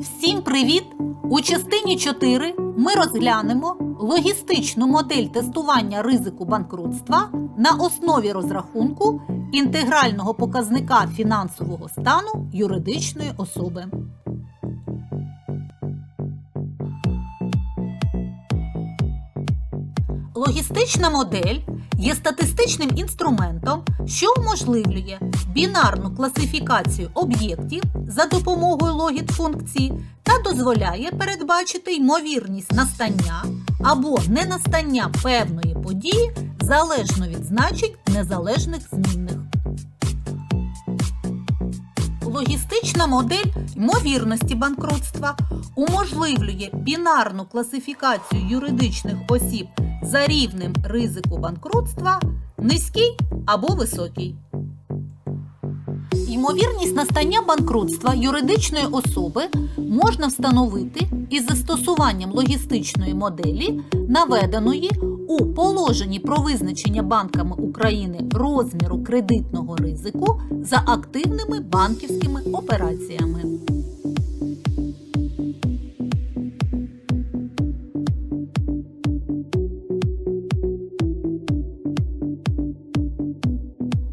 Всім привіт! У частині 4 ми розглянемо логістичну модель тестування ризику банкрутства на основі розрахунку інтегрального показника фінансового стану юридичної особи. Логістична модель є статистичним інструментом, що уможливлює бінарну класифікацію об'єктів за допомогою логіт-функції та дозволяє передбачити ймовірність настання або ненастання певної події залежно від значень незалежних змінних. Логістична модель ймовірності банкрутства уможливлює бінарну класифікацію юридичних осіб за рівнем ризику банкрутства низький або високий. Ймовірність настання банкрутства юридичної особи можна встановити із застосуванням логістичної моделі, наведеної у положенні про визначення банками України розміру кредитного ризику за активними банківськими операціями.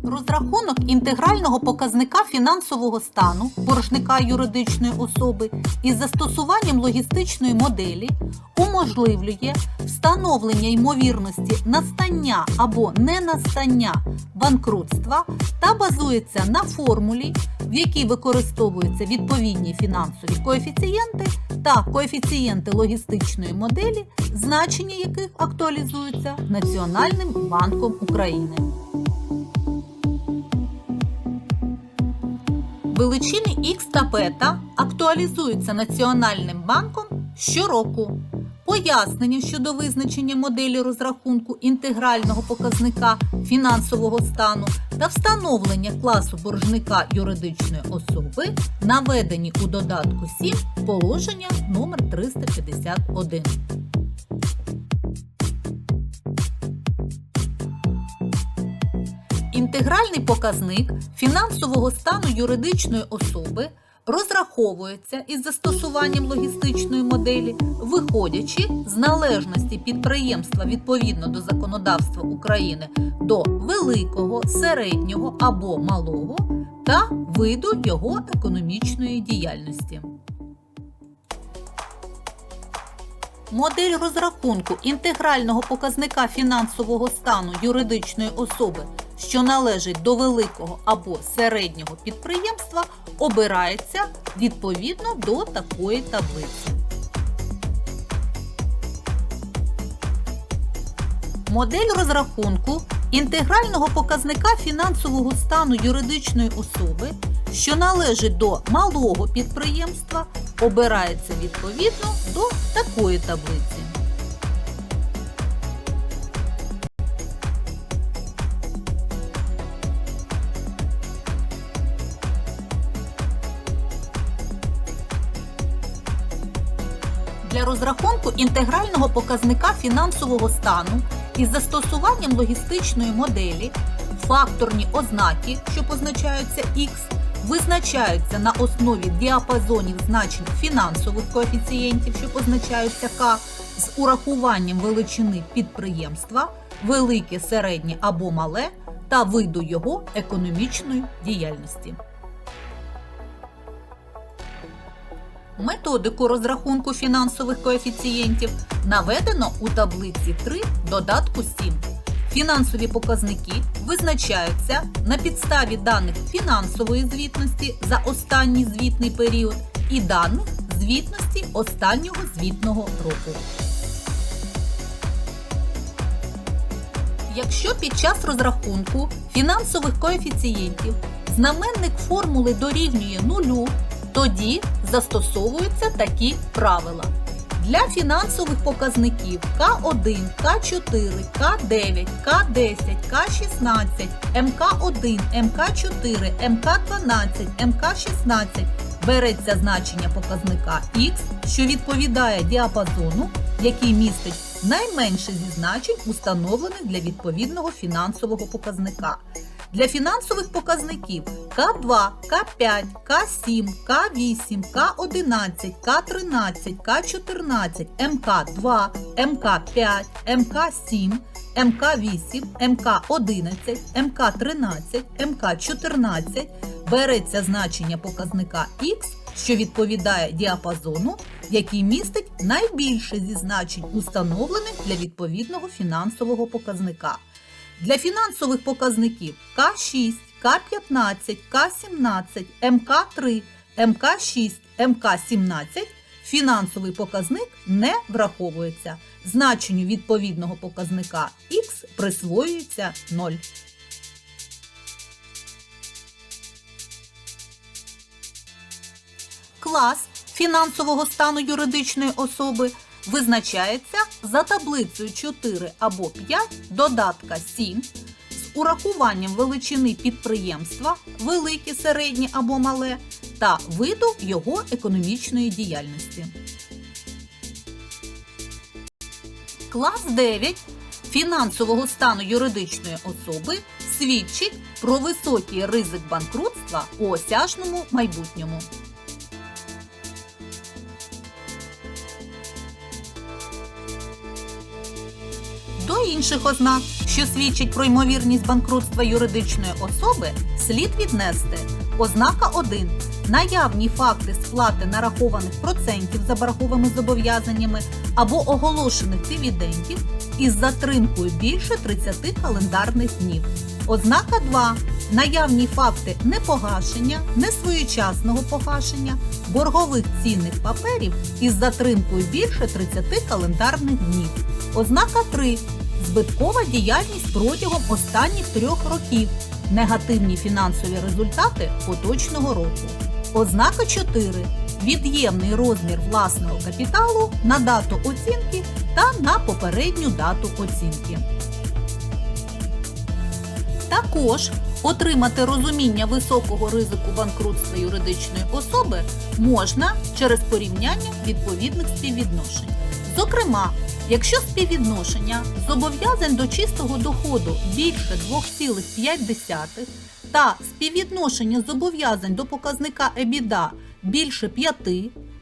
Розрахунок інтегрального показника фінансового стану боржника юридичної особи із застосуванням логістичної моделі уможливлює встановлення ймовірності настання або ненастання банкрутства та базується на формулі, в якій використовуються відповідні фінансові коефіцієнти та коефіцієнти логістичної моделі, значення яких актуалізуються Національним банком України. Величини Х та бета актуалізуються Національним банком щороку. Пояснення щодо визначення моделі розрахунку інтегрального показника фінансового стану та встановлення класу боржника юридичної особи наведені у додатку 7 положення номер 351. Інтегральний показник фінансового стану юридичної особи розраховується із застосуванням логістичної моделі, виходячи з належності підприємства відповідно до законодавства України до великого, середнього або малого та виду його економічної діяльності. Модель розрахунку інтегрального показника фінансового стану юридичної особи, що належить до великого або середнього підприємства, обирається відповідно до такої таблиці. Модель розрахунку інтегрального показника фінансового стану юридичної особи, що належить до малого підприємства, обирається відповідно до такої таблиці. Розрахунку інтегрального показника фінансового стану із застосуванням логістичної моделі факторні ознаки, що позначаються X, визначаються на основі діапазонів значень фінансових коефіцієнтів, що позначаються К, з урахуванням величини підприємства, велике, середнє або мале та виду його економічної діяльності. Методику розрахунку фінансових коефіцієнтів наведено у таблиці 3 додатку 7. Фінансові показники визначаються на підставі даних фінансової звітності за останній звітний період і даних звітності останнього звітного року. Якщо під час розрахунку фінансових коефіцієнтів знаменник формули дорівнює нулю, тоді застосовуються такі правила. Для фінансових показників К1, К4, К9, К10, К16, МК1, МК4, МК12, МК16 береться значення показника Х, що відповідає діапазону, який містить найменше зі значень, установлених для відповідного фінансового показника. Для фінансових показників К2, К5, К7, К8, К11, К13, К14, МК2, МК5, МК7, МК8, МК11, МК13, МК14 береться значення показника Х, що відповідає діапазону, який містить найбільше зі значень, установлених для відповідного фінансового показника. Для фінансових показників К6, К15, К17, МК3, МК6, МК17 фінансовий показник не враховується. Значенню відповідного показника Х присвоюється 0. Клас фінансового стану юридичної особи визначається за таблицею 4 або 5 додатка 7 з урахуванням величини підприємства, велике, середнє або мале, та виду його економічної діяльності. Клас 9 фінансового стану юридичної особи свідчить про високий ризик банкрутства у осяжному майбутньому. До інших ознак, що свідчать про ймовірність банкрутства юридичної особи, слід віднести ознака 1. Наявні факти сплати нарахованих процентів за борговими зобов'язаннями або оголошених дивідендів із затримкою більше 30 календарних днів. Ознака 2. Наявні факти непогашення, несвоєчасного погашення, боргових цінних паперів із затримкою більше 30 календарних днів. Ознака 3. Збиткова діяльність протягом останніх трьох років. Негативні фінансові результати поточного року. Ознака 4. Від'ємний розмір власного капіталу на дату оцінки та на попередню дату оцінки. Також отримати розуміння високого ризику банкрутства юридичної особи можна через порівняння відповідних співвідношень. Зокрема, якщо співвідношення зобов'язань до чистого доходу більше 2,5 та співвідношення зобов'язань до показника EBITDA більше 5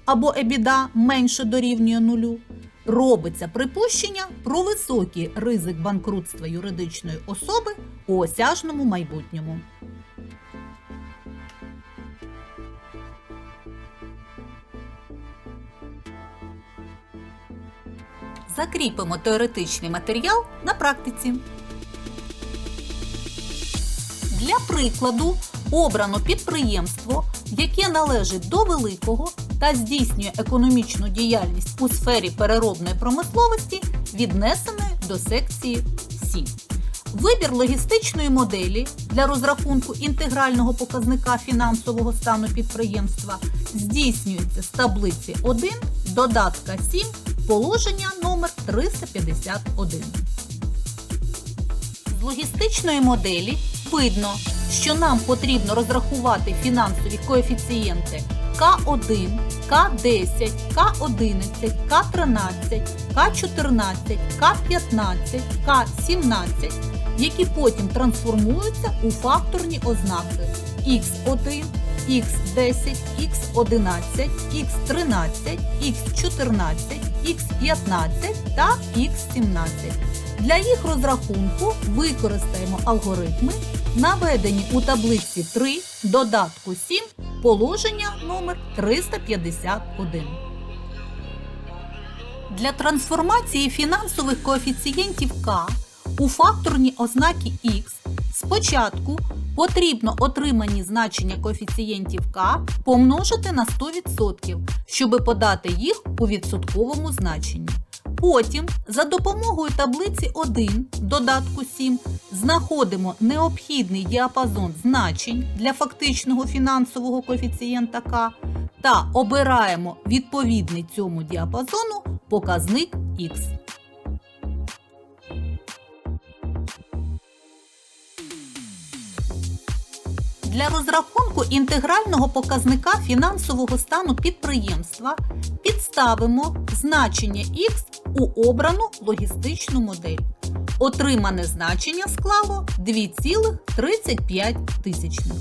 або EBITDA менше дорівнює нулю, робиться припущення про високий ризик банкрутства юридичної особи у осяжному майбутньому. Закріпимо теоретичний матеріал на практиці. Для прикладу обрано підприємство, яке належить до великого та здійснює економічну діяльність у сфері переробної промисловості, віднесеної до секції Сі. Вибір логістичної моделі для розрахунку інтегрального показника фінансового стану підприємства здійснюється з таблиці 1 додатка 7 положення номер 351. З логістичної моделі видно, що нам потрібно розрахувати фінансові коефіцієнти К1, К10, К11, К13, К14, К15, К17, які потім трансформуються у факторні ознаки Х1, Х10, Х11, Х13, Х14, Х15 та Х17. Для їх розрахунку використаємо алгоритми, наведені у таблиці 3 додатку 7 положення номер 351. Для трансформації фінансових коефіцієнтів К у факторні ознаки Х спочатку потрібно отримані значення коефіцієнтів К помножити на 100%, щоб подати їх у відсотковому значенні. Потім за допомогою таблиці 1 додатку 7 знаходимо необхідний діапазон значень для фактичного фінансового коефіцієнта К та обираємо відповідний цьому діапазону показник Х. Для розрахунку інтегрального показника фінансового стану підприємства підставимо значення Х у обрану логістичну модель. Отримане значення склало 2,35 тисячних.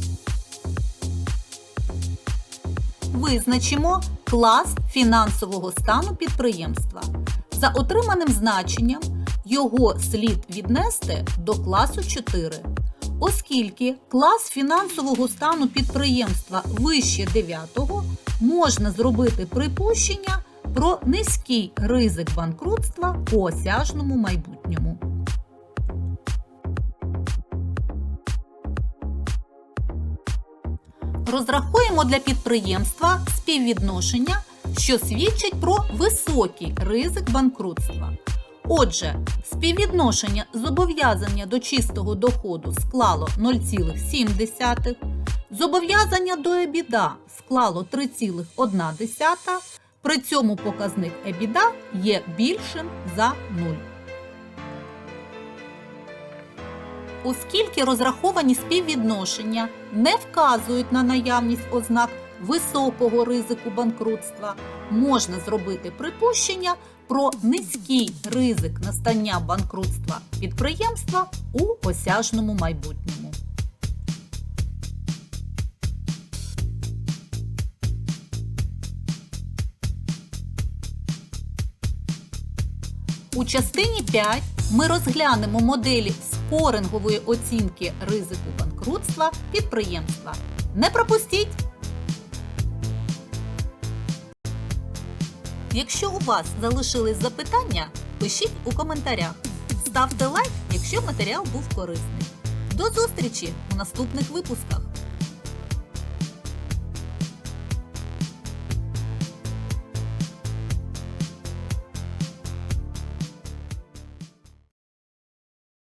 Визначимо клас фінансового стану підприємства. За отриманим значенням його слід віднести до класу 4. Оскільки клас фінансового стану підприємства вище 9, можна зробити припущення про низький ризик банкрутства у осяжному майбутньому. Розрахуємо для підприємства співвідношення, що свідчить про високий ризик банкрутства. Отже, співвідношення зобов'язання до чистого доходу склало 0,7, зобов'язання до EBITDA склало 3,1, при цьому показник EBITDA є більшим за 0. Оскільки розраховані співвідношення не вказують на наявність ознак високого ризику банкрутства, можна зробити припущення про низький ризик настання банкрутства підприємства у осяжному майбутньому. У частині 5 ми розглянемо моделі спорингової оцінки ризику банкрутства підприємства. Не пропустіть! Якщо у вас залишились запитання, пишіть у коментарях. Ставте лайк, якщо матеріал був корисний. До зустрічі у наступних випусках!